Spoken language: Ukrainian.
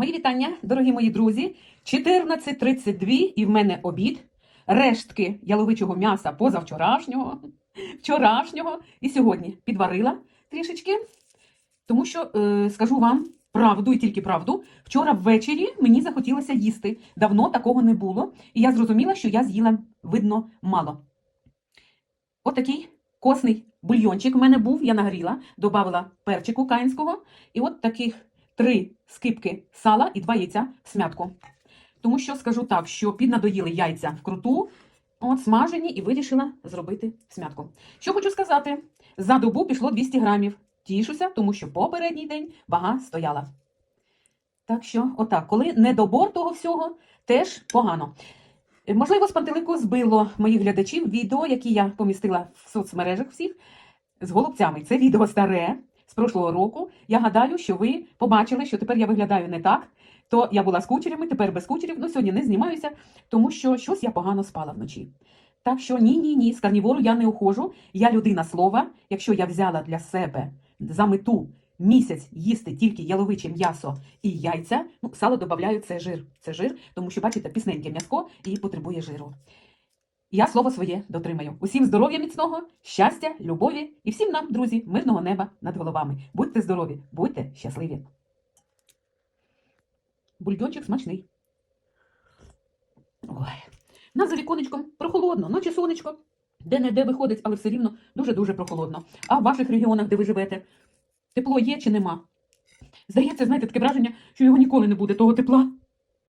Мої вітання, дорогі мої друзі. 14.32 і в мене обід. Рештки яловичого м'яса позавчорашнього, вчорашнього і сьогодні підварила трішечки. Тому що е, скажу вам правду і тільки правду. Вчора ввечері мені захотілося їсти. Давно такого не було. І я зрозуміла, що я з'їла, видно, мало. От такий косний бульйончик в мене був, я нагріла, додавила перчику каїнського. І от таких три скипки сала і два яйця в смятку. Тому що скажу так, що піднадоїли яйця вкруту, от смажені, і вирішила зробити смятку. Що хочу сказати, за добу пішло 200 грамів. Тішуся, тому що попередній день вага стояла. Так що, отак, коли недобор того всього, теж погано. Можливо, з пантелику збило моїх глядачів відео, які я помістила в соцмережах всіх з голубцями. Це відео старе з прошлого року. Я гадаю, що ви побачили, що тепер я виглядаю не так. То я була з кучерями, тепер без кучерів. Ну, сьогодні не знімаюся, тому що щось я погано спала вночі. Так що ні, ні, ні, з карнівору я не ухожу. Я людина слова. Якщо я взяла для себе за мету місяць їсти тільки яловиче м'ясо і яйця, ну, сало додаю це жир. Це жир, тому що, бачите, пісненьке м'яско і потребує жиру. Я слово своє дотримаю. Усім здоров'я міцного, щастя, любові і всім нам, друзі, мирного неба над головами. Будьте здорові, будьте щасливі. Бульйончик смачний. Ой. Нас за віконечком прохолодно, ночі сонечко. Де-не-де виходить, але все рівно дуже-дуже прохолодно. А в ваших регіонах, де ви живете, тепло є чи нема? Здається, знаєте, таке враження, що його ніколи не буде, того тепла.